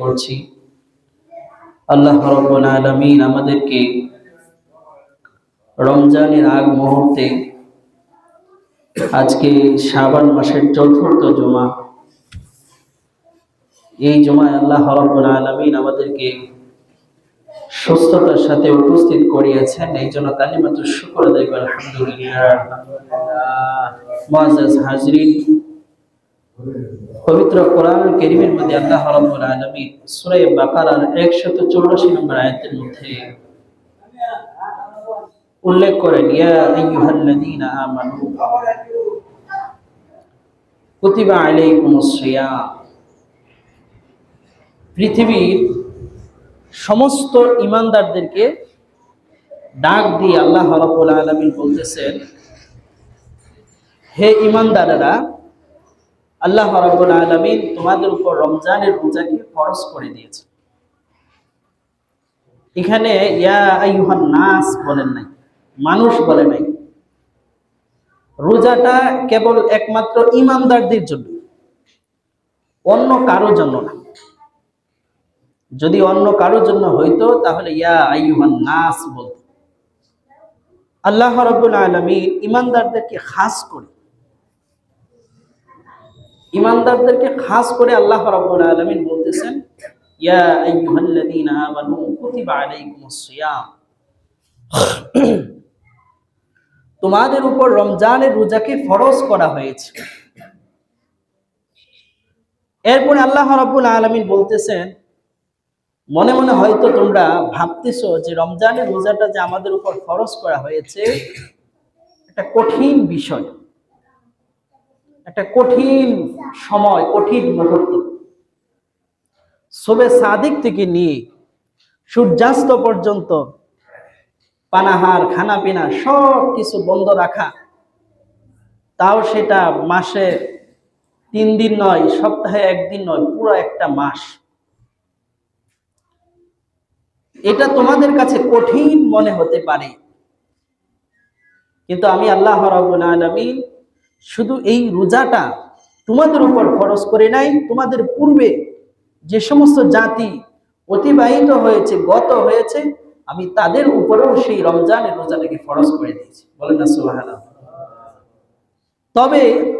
করছি। আল্লাহ রব্বুল আলামিন আমাদেরকে রমজানের আগ মুহূর্তে আজকে শাবান মাসের চতুর্থ জমা। এই জমায় আল্লাহ রব্বুল আলামিন আমাদেরকে সুস্থতার সাথে উপস্থিত করিয়েছেন। এই জন্য কালিমাতু শুকর দেব আলহামদুলিল্লাহ। হাজরিন পবিত্র কোরআন কারীমের মধ্যে আল্লাহ রাব্বুল আলামিন সূরা বাকারার 184 নম্বর আয়াতের মধ্যে উল্লেখ করেন, ইয়া আইয়ুহাল্লাযীনা আমানু, কুতিবা আলাইকুমুস সিয়াম। পৃথিবীর সমস্ত ইমানদারদেরকে ডাক দিয়ে আল্লাহ রাব্বুল আলামিন বলতেছেন, হে ইমানদারেরা আল্লাহ রাব্বুল আলামিন তোমাদের উপর রমজানের রোজাকে ফরজ করে দিয়েছে এখানে ইয়া আইয়ুহান নাস বলেন নাই, মানুষ বলে নাই। রোজাটা কেবল একমাত্র ইমানদারদের জন্য, অন্য কারোর জন্য না। যদি অন্য কারোর জন্য হইতো, তাহলে ইয়া আইয়ুহান নাস বলতো। আল্লাহ রাব্বুল আলামিন ইমানদারদেরকে খাস করে ইমানদারদেরকে খাস করে আল্লাহ রাব্বুল আলামিন বলতেছেন, ইয়া আইয়ুহাল্লাযীনা আমানু কুতিবা আলাইকুমুস সিয়াম। তোমাদের উপর রমজানের রোজাকে ফরজ করা হয়েছে। এরপরে আল্লাহ রাব্বুল আলামিন বলতেছেন, মনে মনে হয়তো তোমরা ভাবতেছো যে রমজানের রোজাটা যে আমাদের উপর ফরজ করা হয়েছে একটা কঠিন বিষয়। একটা কঠিন সময়, কঠিন মুহূর্ত। শোবে সাদিক থেকে নিয়ে সূর্যাস্ত পর্যন্ত পানাহার খানা পিনা সব কিছু বন্ধ রাখা, তাও সেটা মাসে তিন দিন নয়, সপ্তাহে একদিন নয়, পুরো একটা মাস। এটা তোমাদের কাছে কঠিন মনে হতে পারে। কিন্তু আমি আল্লাহ রাব্বুল আলামিন শুধু এই রোজাটা তোমাদের উপর ফরজ করে নাই, তোমাদের পূর্বে যে সমস্ত জাতি অতিবাহিত হয়েছে, গত হয়েছে, আমি তাদের উপরেও সেই রমজানের রোজাটাকে ফরজ করে দিয়েছি। বলেন না, সুবহানাল্লাহ। তবে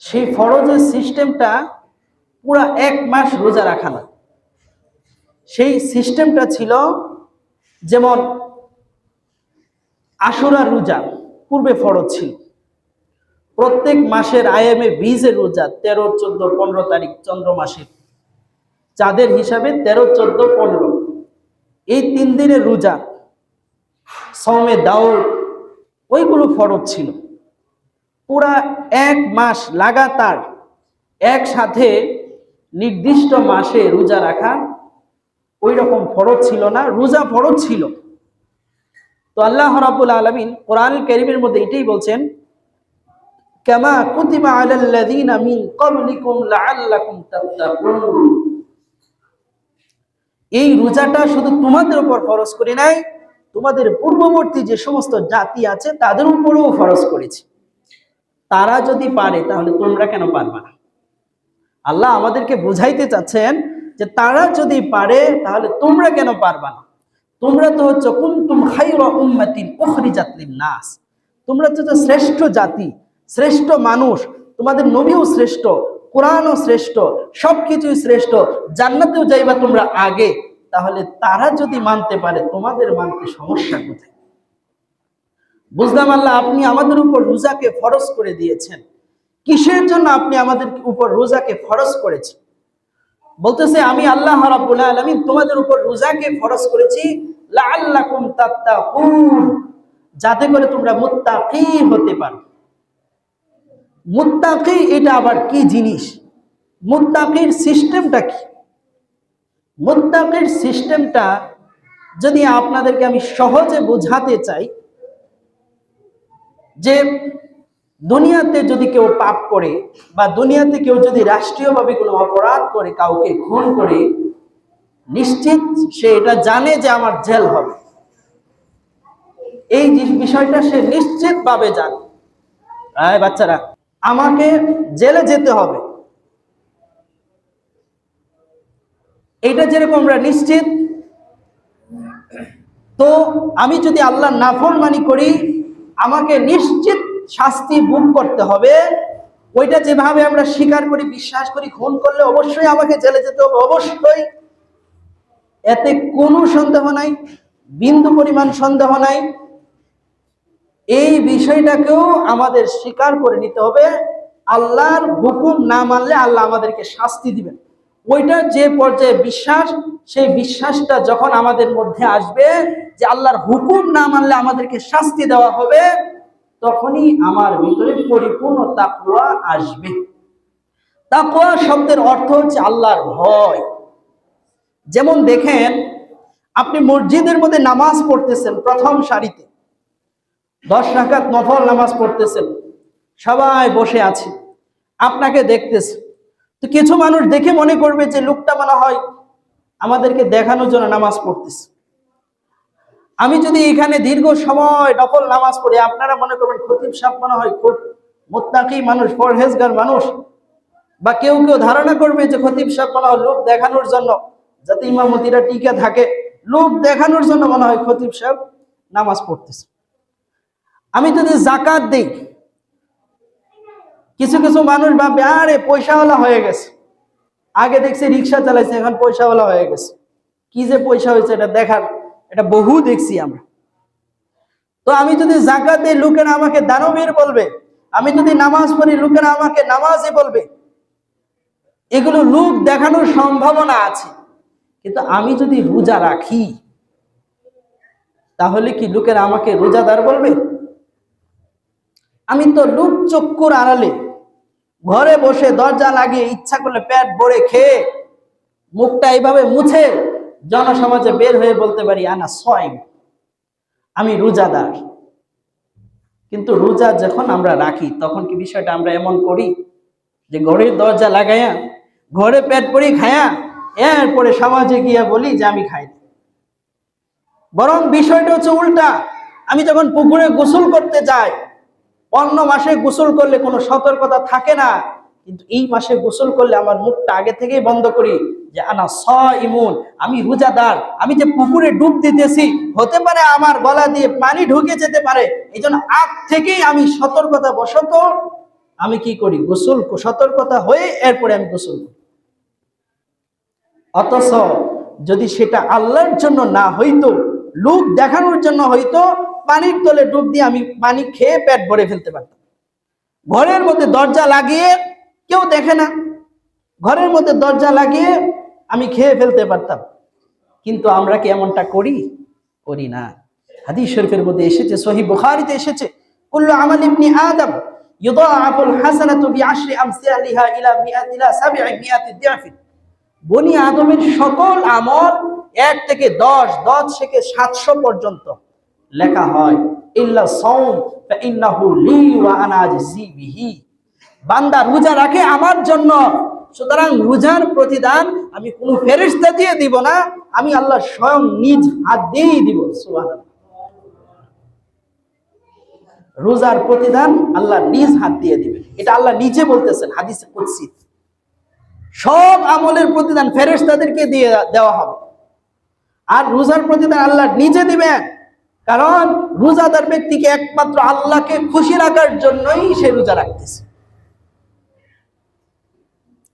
সেই ফরজের সিস্টেমটা পুরা এক মাস রোজা রাখা না। সেই সিস্টেমটা ছিল যেমন আশুরা রোজা পূর্বে ফরজ ছিল। প্রত্যেক মাসের আয়ামে বিজে রোজা তেরো, চোদ্দ, পনেরো তারিখ চন্দ্র মাসের। চাঁদের হিসাবে তেরো, চোদ্দ, পনেরো। এই তিন দিনের রোজা সমে দাউদ ওইগুলো ফরজ ছিল। পুরা এক মাস লাগাতার একসাথে নির্দিষ্ট মাসে রোজা রাখা ওই রকম ফরজ ছিল না, রোজা ফরজ ছিল। তো আল্লাহ রাব্বুল আলামিন কোরআন কারীমের মধ্যে এটাই বলছেন কামা কুতিবা আলাল্লাযীনা মিন ক্বাবলিকুম লাআল্লাকুম তাত্তাকুন। এই রোজাটা শুধু তোমাদের উপর ফরজ করে নাই, তোমাদের পূর্ববর্তী যে সমস্ত জাতি আছে তাদের উপরেও ফরজ করেছি। তারা যদি পারে তাহলে তোমরা কেন পারবা না? আল্লাহ আমাদেরকে বুঝাইতে চাচ্ছেন যে তারা যদি পারে তাহলে তোমরা কেন পারবা না? তোমরা তো হচ্ছে কুনতুম উম্মাতিন উখরিজাত নাস। তোমরা তো শ্রেষ্ঠ জাতি। শ্রেষ্ঠ মানুষ, তোমাদের নবীও শ্রেষ্ঠ, কোরআনও শ্রেষ্ঠ, সবকিছুই শ্রেষ্ঠ, জান্নাতেও যাইবা তোমরা আগে, তাহলে তারা যদি মানতে পারে, তোমাদের মানতে সমস্যা কোথায়? বুঝলাম আল্লাহ, আপনি আমাদের উপর রোজাকে ফরজ করে দিয়েছেন। কিসের জন্য আপনি আমাদের উপর রোজাকে ফরজ করেছেন? বলতেছে, আমি আল্লাহ রাব্বুল আলামিন তোমাদের উপর রোজাকে ফরজ করেছি, লাআল্লাকুম তাত্তাকুন, যাতে করে তোমরা মুত্তাকি হতে পারো। মুত্তাকি এটা আবার কি জিনিস? মুত্তাকির সিস্টেমটা কি? মুত্তাকির সিস্টেমটা যদি আপনাদেরকে আমি সহজে বোঝাতে চাই, যে দুনিয়াতে যদি কেউ পাপ করে বা দুনিয়াতে কেউ যদি রাষ্ট্রীয়ভাবে কোনো অপরাধ করে, কাউকে খুন করে, নিশ্চিত সে এটা জানে যে আমার জেল হবে। এই বিষয়টা সে নিশ্চিতভাবে জানে। আয় বাচ্চারা। আমাকে জেলে যেতে হবে। এটা যেরকম আমরা নিশ্চিত, তো আমি যদি আল্লাহ নাফরমানি করি, আমাকে নিশ্চিত শাস্তি ভোগ করতে হবে। ওইটা যেভাবে আমরা স্বীকার করি, বিশ্বাস করি, খুন করলে অবশ্যই আমাকে জেলে যেতে হবে, অবশ্যই। এতে কোনো সন্দেহ নাই, বিন্দু পরিমাণ সন্দেহ নাই। এই বিষয়টাকেও আমাদের স্বীকার করে নিতে হবে। আল্লাহর হুকুম না মানলে আল্লাহ আমাদেরকে শাস্তি দিবেন। ওইটা যে পর্যায়ে বিশ্বাস, সেই বিশ্বাসটা যখন আমাদের মধ্যে আসবে যে আল্লাহর হুকুম না মানলে আমাদেরকে শাস্তি দেওয়া হবে, তখনই আমার ভিতরে পরিপূর্ণ তাকুয়া আসবে। তাকুয়া শব্দের অর্থ হচ্ছে আল্লাহর ভয়। যেমন দেখেন, আপনি মসজিদের মধ্যে নামাজ পড়তেছেন প্রথম সারিতে। দশ রাকাত নফল নামাজ পড়তেছেন। সবাই বসে আছে। আপনাকে দেখতেছে। তো কিছু মানুষ দেখে মনে করবে যে লোকটা মনে হয় আমাদেরকে দেখানোর জন্য নামাজ পড়তেছে। আমি যদি এখানে দীর্ঘ সময় নফল নামাজ পড়ি, আপনারা মনে করবেন খতিব সাপ মনে হয় খুব মোত্তাকি মানুষ, পরহেজগার মানুষ। বা কেউ কেউ ধারণা করবে যে খতিব সাপ মনে হয় লোক দেখানোর জন্য, যাতে ইমামতিরা টিকে থাকে। লোক দেখানোর জন্য মনে হয় খতিব সাহেব নামাজ পড়তেছে। আমি যদি জাকাত দিই, কিছু কিছু মানুষ ভাববে আরে, পয়সাওয়ালা হয়ে গেছে। আগে দেখছি রিক্সা চালাইছে, এখন পয়সাওয়ালা হয়ে গেছে। কি যে পয়সা হয়েছে, এটা দেখার, এটা বহু দেখছি আমরা। তো আমি যদি জাকাত দিই, লোকেরা আমাকে দানবীর বলবে। আমি যদি নামাজ পড়ি, লোকেরা আমাকে নামাজই বলবে। এগুলো লোক দেখানোর সম্ভাবনা আছে। কিন্তু আমি যদি রোজা রাখি, তাহলে কি লোকেরা আমাকে রোজাদার বলবে? আমি তো লুক চক্ষুর আড়ালে ঘরে বসে দরজা লাগিয়ে ইচ্ছা করলে পেট ভরে খেয়ে মুখটা এইভাবে মুছে জনসমাজে বের হয়ে বলতে পারি, আনা সয় আমি রোজাদার। কিন্তু রোজা যখন আমরা রাখি, তখন কি বিষয়টা আমরা এমন করি যে ঘরের দরজা লাগাইয়া, ঘরে পেট পরি খায়া এরপরে সমাজে গিয়া বলি যে আমি খাই বরং বিষয়টা হচ্ছে উল্টা। আমি যখন পুকুরে গোসল করতে যাই অন্য মাসে গোসল করলে কোনো সতর্কতা থাকে না। কিন্তু এই মাসে গোসল করলে আমার মুখটা আগে থেকেই বন্ধ করি যে আনা স ইমুন আমি রোজাদার, আমি যে পুকুরে ডুব দিতেছি, হতে পারে আমার গলা দিয়ে পানি ঢুকে যেতে পারে। এই জন্য আগ থেকেই আমি সতর্কতা বশত আমি কি করি? গোসল, সতর্কতা হয়ে এরপরে আমি গোসল করি। অথচ যদি সেটা আল্লাহর জন্য না হইতো, লোক দেখানোর জন্য হইতো পানির তলে ডুব দিয়ে আমি পানি খেয়ে পেট ভরে ফেলতে পারতাম। ঘরের মধ্যে দরজা লাগিয়ে কেউ দেখে না। ঘরের মধ্যে দরজা লাগিয়ে আমি খেয়ে ফেলতে পারতাম। কিন্তু আমরা কি এমনটা করি? করি না। হাদিস শরীফের মধ্যে এসেছে সহি বুখারিতে এসেছে, কুল্লু আমাল ইবনি আদম ইউদাআফুল হাসানাতু বিআশরি আমসালিহা ইলা মিআত, ইলা সাবঈ মিআত দিআফিন। বনি আদমের সকল আমল এক থেকে দশ দশ থেকে সাতশো পর্যন্ত। লেখা হয়, ইল্লা সৌম ইন্নাহু লি ওয়া আনা বান্দা রোজা রাখে আমার জন্য, সুতরাং রোজার প্রতিদান আমি কোনো ফেরেশতা দিয়ে দিব না, আমি আল্লাহ স্বয়ং নিজ হাত দিয়েই দিব, সুবহানাল্লাহ। রোজার প্রতিদান আল্লাহ নিজ হাত দিয়ে দিবেন। এটা আল্লাহ নিজে বলতেছেন, হাদিসে কুদসি। সব আমলের প্রতিদান ফেরেশতাদেরকে দিয়ে দেওয়া হবে। আর রোজার প্রতিদান আল্লাহ নিজে দিবেন। কারণ রোজাদার ব্যক্তিকে একমাত্র আল্লাহকে খুশি রাখার জন্যই সে রোজা রাখতেছে।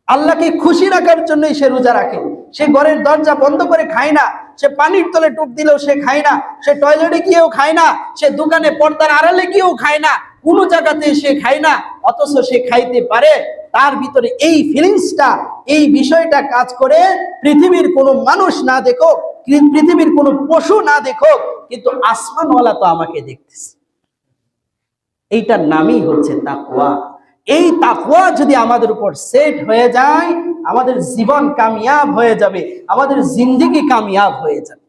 আল্লাহকে খুশি রাখার জন্যই সে রোজা রাখে। সে ঘরের দরজা বন্ধ করে খায় না, সে পানির তলে টুপ দিলেও সে খায় না, সে টয়লেটে গিয়েও খায় না, সে দোকানে পর্দার আড়ালে গিয়েও খায় না, কোনো জায়গাতে সে খায় না, অথচ সে খাইতে পারে। তার ভিতরে এই ফিলিংসটা এই বিষয়টা কাজ করে পৃথিবীর কোনো মানুষ না দেখো পৃথিবীর কোনো পশু না দেখো কিন্তু আসমানওয়ালা তো আমাকে দেখতেছে। এইটার নামই হচ্ছে তাকওয়া। এই তাকওয়া যদি আমাদের উপর সেট হয়ে যায়, আমাদের জীবন কামিয়াব হয়ে যাবে, আমাদের জিন্দিগি কামিয়াব হয়ে যাবে।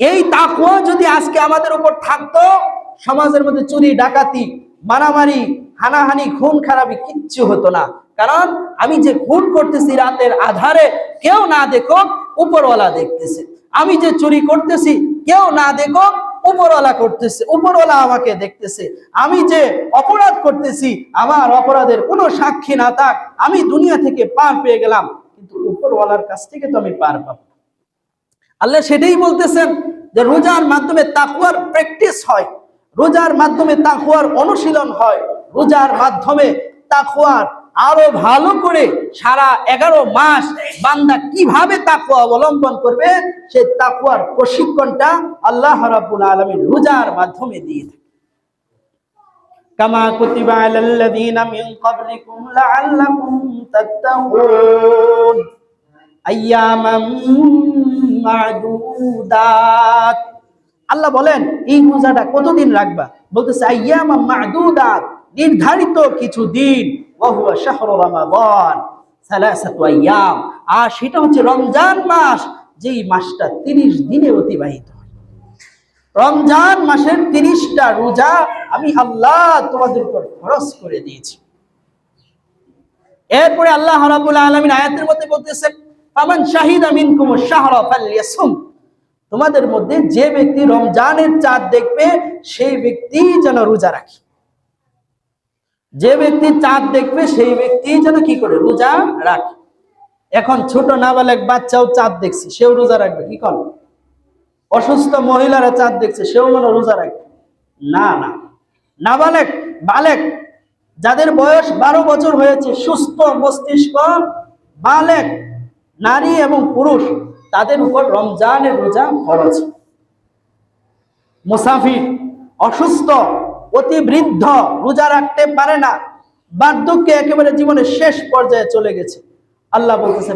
এই তাকওয়া যদি আজকে আমাদের উপর থাকতো, সমাজের মধ্যে চুরি, ডাকাতি, মারামারি, হানাহানি, খুন, খারাপি কিচ্ছু হতো না। কারণ আমি যে খুন করতেছি রাতের আধারে, কেউ না দেখো উপরওয়ালা দেখতেছে। আমি যে চুরি করতেছি কেউ না দেখো উপরওয়ালা করতেছে, উপরওয়ালা আমাকে দেখতেছে। আমি যে অপরাধ করতেছি, আমার অপরাধের কোনো সাক্ষী না থাক, আমি দুনিয়া থেকে পার পেয়ে গেলাম, কিন্তু উপরওয়ালার কাছ থেকে তো আমি পার পাবো আল্লাহ সেটাই বলতেছেন যে রোজার মাধ্যমে তাকুয়ার প্র্যাকটিস হয়, রোজার মাধ্যমে তাকুয়ার অনুশীলন হয়, রোজার মাধ্যমে তাকুয়ার আরও ভালো করে সারা এগারো মাস বান্দা কীভাবে তাকুয়া অবলম্বন করবে সেই তাকুয়ার প্রশিক্ষণটা আল্লাহ রাব্বুল আলামিন রোজার মাধ্যমে দিয়ে থাকে। আল্লাহ বলেন, এই রোজাটা কতদিন রাখবা? বলতেছে, আইয়ামাম মা'দুদাত। নির্ধারিত কিছু দিন আর সেটা হচ্ছে রমজান মাস, যেই মাসটা 30 দিনে অতিবাহিত রমজান মাসের 30টা রোজা আমি আল্লাহ তোমাদের উপর ফরজ করে দিয়েছি। এরপরে আল্লাহ রাব্বুল আলামিন আয়াতের মধ্যে বলতেছেন, ফামান শাহিদা মিনকুম শাহরা ফালইয়াসুম। তোমাদের মধ্যে যে ব্যক্তি রমজানের চাঁদ দেখবে, সেই ব্যক্তি যেন রোজা রাখে। যে ব্যক্তি চাঁদ দেখবে, সেই ব্যক্তি যেন কি করে? রোজা রাখে। এখন ছোট নাবালেক বাচ্চাও চাঁদ দেখছে, সেও রোজা রাখবে, কি কর অসুস্থ মহিলারা চাঁদ দেখছে, সেও মনে রোজা রাখবে না না। নাবালেক, বালেক, যাদের বয়স বারো বছর হয়েছে, সুস্থ মস্তিষ্ক, বালেক, নারী এবং পুরুষ, তাদের উপর রমজানের রোজা খরচ মুসাফির, অসুস্থ অতি বৃদ্ধ, রোজা রাখতে পারে না বার্ধক্যে একেবারে জীবনের শেষ পর্যায়ে চলে গেছে। আল্লাহ বলতেছে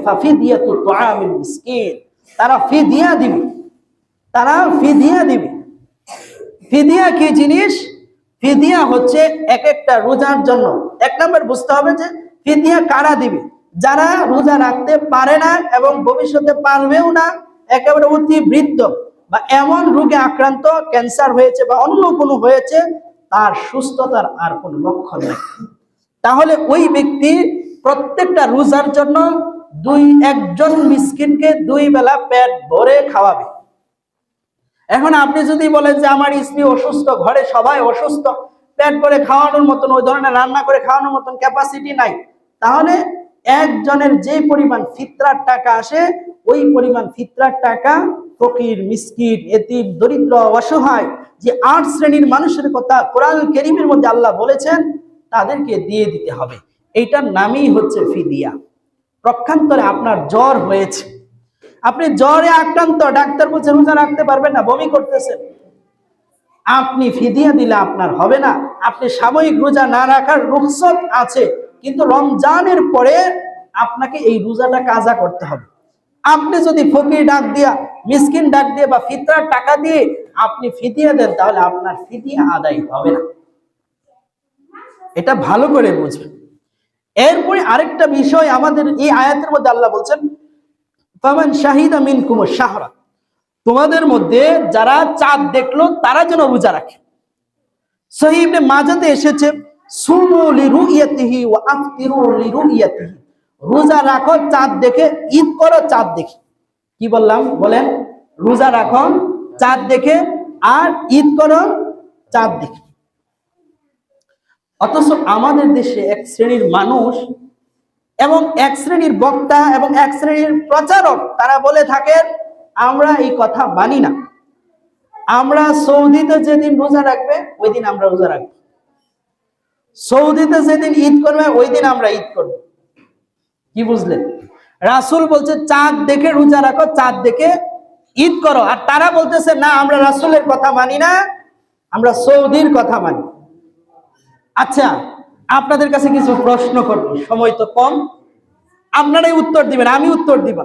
তারা ফি দিয়া দিবে। তারা ফি দিয়া দিবে। ফিদিয়া কি জিনিস? ফিদিয়া হচ্ছে এক একটা রোজার জন্য। এক নম্বর বুঝতে হবে যে, ফিদিয়া কারা দিবে? যারা রোজা রাখতে পারে না এবং ভবিষ্যতে পারবেও না, একেবারে অতি বৃদ্ধ বা এমন রোগে আক্রান্ত, ক্যান্সার হয়েছে বা অন্য কোনো হয়েছে সুস্থতার আর কোনো লক্ষণ নেই। তাহলে ওই ব্যক্তি প্রত্যেকটা রোজার জন্য দুই একজন মিসকিনকে দুই বেলা পেট ভরে খাওয়াবে। এখন আপনি যদি বলেন যে আমার স্ত্রী অসুস্থ, ঘরে সবাই অসুস্থ, পেট ভরে খাওয়ানোর মতন, ওই ধরনের রান্না করে খাওয়ানোর মতন ক্যাপাসিটি নাই, তাহলে একজনের যে পরিমাণ ফিতরার টাকা আসে, ওই পরিমাণ ফিতরার টাকা ফকির, মিসকিন, এতিম, দরিদ্র, অসহায় যে আট শ্রেণির মানুষের কথা কোরআন কেরিমের মধ্যে আল্লাহ বলেছেন, তাদেরকে দিয়ে দিতে হবে। এইটার নামই হচ্ছে ফিদিয়া। প্রক্ষান্তরে আপনার জ্বর হয়েছে। আপনি জ্বরে আক্রান্ত, ডাক্তার বলছে রোজা রাখতে পারবেন না, বমি করতেছেন। আপনি ফিদিয়া দিলে আপনার হবে না। আপনি সাময়িক রোজা না রাখার রুখসত আছে। কিন্তু রমজানের পরে আপনাকে এই রোজাটা কাজা করতে হবে। আপনি যদি ফকির ডাক দিয়া, মিসকিন ডাক দিয়ে বা ফিতরার টাকা দিয়ে আপনি ফিতিয়া দেন, তাহলে আপনার ফিদিয়া আদায় হবে না। এটা ভালো করে বুঝবেন। এরপরে আরেকটা বিষয় আমাদের এই আয়াতের মধ্যে আল্লাহ বলছেন, ফামান শাহিদা মিনকুম শাহরা। তোমাদের মধ্যে যারা চাঁদ দেখল, তারা যেন রোজা রাখে। সহিবনে মাজাতে এসেছে সুমু লিরুইয়াতিহি ওয়া আফতিরু লিরুইয়াতিহি। রোজা রাখো, চাঁদ দেখে, ঈদ করো, চাঁদ দেখে। কি বললাম? বলেন, রোজা রাখো, চাঁদ দেখে আর ঈদ করো, চাঁদ দেখে। অথচ আমাদের দেশে এক শ্রেণির মানুষ এবং এক শ্রেণির বক্তা এবং এক শ্রেণির প্রচারক, তারা বলে থাকেন, আমরা এই কথা মানি না। আমরা সৌদিতে যেদিন রোজা রাখবে, ওই দিন আমরা রোজা রাখব। সৌদিতে যেদিন ঈদ করবে ওই দিন আমরা ঈদ করব। কি বুঝলেন? রাসূল বলছে, চাঁদ দেখে রোজা রাখো, চাঁদ দেখে ঈদ করো। আর তারা বলতেছে, না, আমরা রাসূলের কথা মানি না, আমরা সৌদির কথা মানি। আচ্ছা আপনাদের কাছে কিছু প্রশ্ন করব। সময় তো কম। আপনারাই উত্তর দিবেন, আমি উত্তর দিব।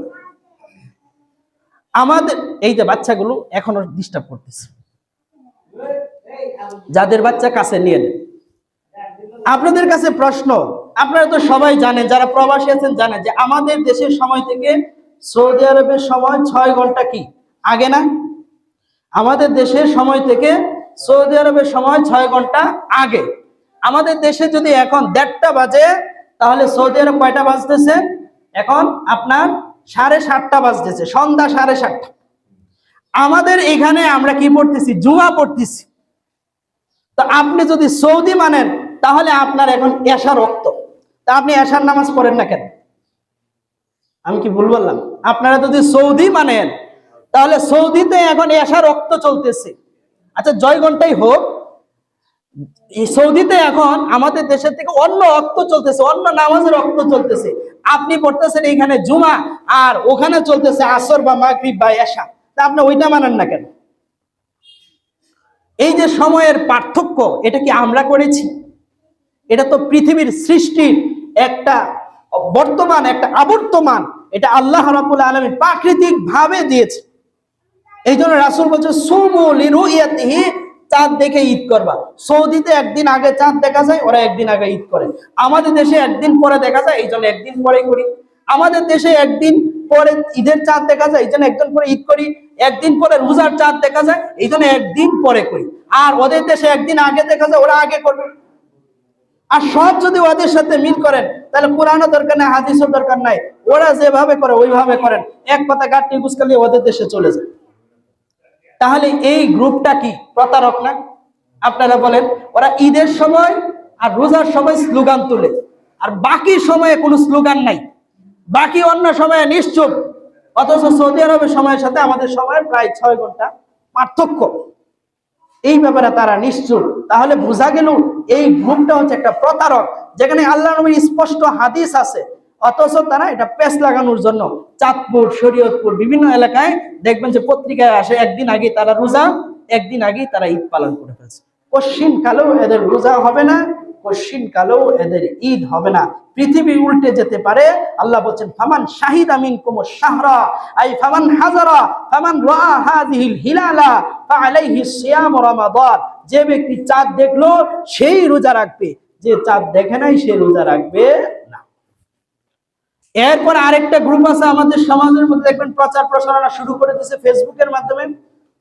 আমাদের, এই যে বাচ্চাগুলো এখনও ডিস্টার্ব করতেছে। যাদের বাচ্চা কাছে নিয়ে নেন। আপনাদের কাছে প্রশ্ন, আপনারা তো সবাই জানেন, যারা প্রবাসী আছেন জানেন যে আমাদের দেশের সময় থেকে সৌদি আরবের সময় ছয় ঘণ্টা কি? আগে না? আমাদের দেশের সময় থেকে সৌদি আরবের সময় ছয় ঘণ্টা আগে। আমাদের দেশে যদি এখন দেড়টা বাজে, তাহলে সৌদি আরব কয়টা বাজতেছে? এখন আপনার সাড়ে সাতটা বাজতেছে, সন্ধ্যা সাড়ে সাতটা। আমাদের এখানে আমরা কি পড়তেছি? জুমা পড়তেছি। তো আপনি যদি সৌদি মানেন তাহলে আপনার এখন এশা রক্ত। তা আপনি এশার নামাজ পড়েন না কেন? আমি কি ভুল বললাম? আপনারা যদি সৌদি মানেন, তাহলে সৌদিতে এখন এসা রক্ত চলতেছে। আচ্ছা জয় ঘন্টাই হোক সৌদিতে এখন আমাদের দেশের থেকে অন্য রক্ত চলতেছে, অন্য নামাজের রক্ত চলতেছে। আপনি পড়তেছেন এখানে জুমা, আর ওখানে চলতেছে আসর বা মাগরিব বা এশা। তা আপনি ওইটা মানেন না কেন? এই যে সময়ের পার্থক্য, এটা কি আমরা করেছি? এটা তো পৃথিবীর সৃষ্টির একটা বর্তমান, একটা আবর্তমান। এটা আল্লাহ রাবুল আলমী প্রাকৃতিক ভাবে দিয়েছে। এই জন্য রাসুল বলছে, সুমু চাঁদ দেখে ঈদ করবা। সৌদিতে একদিন আগে চাঁদ দেখা যায়, ওরা একদিন আগে ঈদ করে। আমাদের দেশে একদিন পরে দেখা যায় এই জন্য একদিন পরে করি। আমাদের দেশে একদিন পরে ঈদের চাঁদ দেখা যায় এই জন্য একদিন পরে ঈদ করি। একদিন পরে রোজার চাঁদ দেখা যায় এই জন্য একদিন পরে করি। আর ওদের দেশে একদিন আগে দেখা যায়, ওরা আগে করবে। আর সব যদি ওদের সাথে মিল করেন, তাহলে কোরআনও দরকার নাই, হাদিসও দরকার নাই। ওরা যেভাবে করে, ওইভাবে করেন। এক কথা গাঁটটি গুসকালি ওদের দেশে চলে যায়। তাহলে এই গ্রুপটা কি? প্রতারক না? আপনারা বলেন, ওরা ঈদের সময় আর রোজার সময় স্লোগান তুলে। আর বাকি সময়ে কোনো স্লোগান নাই। বাকি অন্য সময়ে নিশ্চুপ। অথচ সৌদি আরবের সময়ের সাথে আমাদের সময় প্রায় ছয় ঘণ্টা পার্থক্য। এই ব্যাপারে তারা নিশ্চুপ। তাহলে বোঝা গেল এই গ্রুপটা হচ্ছে একটা প্রতারক, যেখানে আল্লাহ নবীর স্পষ্ট হাদিস আছে। অথচ তারা এটা পেস লাগানোর জন্য চাঁদপুর, শরীয়তপুর বিভিন্ন এলাকায় দেখবেন যে পত্রিকায় আসে, একদিন আগে তারা রোজা, একদিন আগে তারা ঈদ পালন করে ফেলছে। পশ্চিমকালেও এদের রোজা হবে না এদের ঈদ হবে না। পৃথিবী উল্টে যেতে পারে। আল্লাহ বলছেন, ফামান শাহিদ আমিন কুম শাহরা, আই ফামান হাজারা, ফামান হিলালা যে ব্যক্তি চাঁদ দেখল, সেই রোজা রাখবে। যে চাঁদ দেখে নাই, সে রোজা রাখবে না। এরপর আরেকটা গ্রুপ আছে আমাদের সমাজের মধ্যে। দেখবেন প্রচার প্রসারণা শুরু করে দিয়েছে ফেসবুকের মাধ্যমে।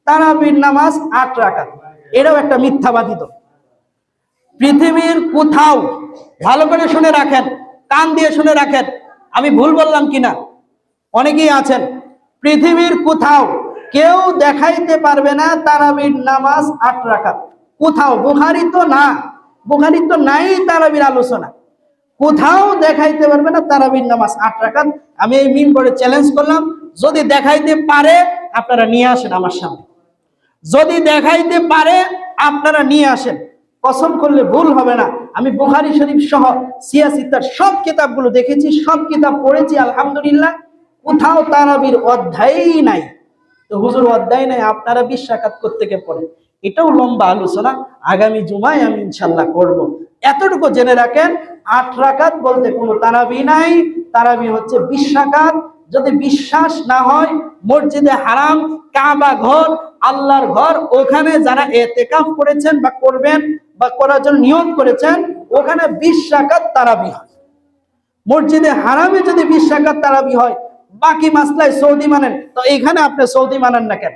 তারাবির নামাজ আট রাকাত। এটাও একটা মিথ্যাবাদিত পৃথিবীর কোথাও ভালো করে শুনে রাখেন, কান দিয়ে শুনে রাখেন, আমি ভুল বললাম কিনা? অনেকেই আছেন, পৃথিবীর কোথাও কেউ দেখাইতে পারবে না তারাবির নামাজ আট রাকাত। কোথাও, বুখারি তো না, বুখারি তো নাই তারাবির আলোচনা। কোথাও দেখাইতে পারবে না তারাবির নামাজ আট রাকাত। আমি এই মিম করে চ্যালেঞ্জ করলাম, যদি দেখাইতে পারে, আপনারা নিয়ে আসেন আমার সামনে। যদি দেখাইতে পারে, আপনারা নিয়ে আসেন। কসম করলে ভুল হবে না। আমি বুখারি শরীফ সহ সিয়াসিতার সব কিতাবগুলো দেখেছি, সব কিতাব পড়েছি, আলহামদুলিল্লাহ। কোথাও তারাবির অধ্যায়ই নাই। তো হুজুর, অধ্যায় নাই, আপনারা বিশ্বাকাত করতে কে পড়েন। এটাও লম্বা আলোচনা, আগামী জুমায় আমি ইনশাল্লাহ করব। এতটুকু জেনে রাখেন, আট রাকাত বলতে কোনো তারাবি নাই, তারাবি হচ্ছে বিশ্বাকাত যদি বিশ্বাস না হয়, মসজিদে হারাম, কাবা ঘর, আল্লাহর ঘর, ওখানে যারা এতেকাফ করেছেন বা করবেন বা করার জন্য নিয়ত করেছেন, ওখানে বিশ রাকাত তারাবি হয়। মসজিদে হারামে যদি বিশ রাকাত তারাবি হয়, বাকি মাসলায় সৌদি মানেন, তো এখানে আপনি সৌদি মানেন না কেন?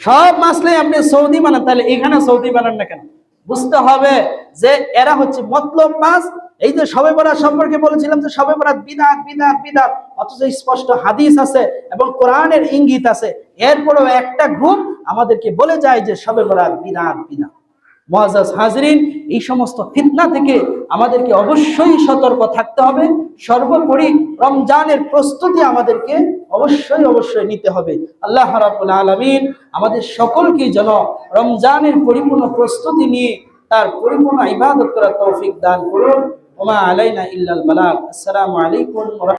সব মাসলাই আপনি সৌদি মানেন, তাহলে এখানে সৌদি মানেন না কেন? বুঝতে হবে যে এরা হচ্ছে মতলব মাস এই যে সবে বরাত সম্পর্কে বলেছিলাম যে সবে বরাত বিদাত বিদাত বিদাত, অথচ স্পষ্ট হাদিস আছে এবং কোরআনের ইঙ্গিত আছে। এরপরেও একটা গ্রুপ আমাদেরকে বলে যায় যে সবে বরাত বিদাত বিদাত। মহাজাজ হাজরিন, এই সমস্ত ফিতনা থেকে আমাদেরকে অবশ্যই সতর্ক থাকতে হবে। সর্বোপরি রমজানের প্রস্তুতি আমাদেরকে অবশ্যই অবশ্যই নিতে হবে। আল্লাহ রাবুল আলমিন আমাদের সকলকে যেন রমজানের পরিপূর্ণ প্রস্তুতি নিয়ে তার পরিপূর্ণ ইবাদত করার তৌফিক দান করুন। ওমা আলাইনা ইল্লাল বালাগ আসসালামু আলাইকুম ওয়া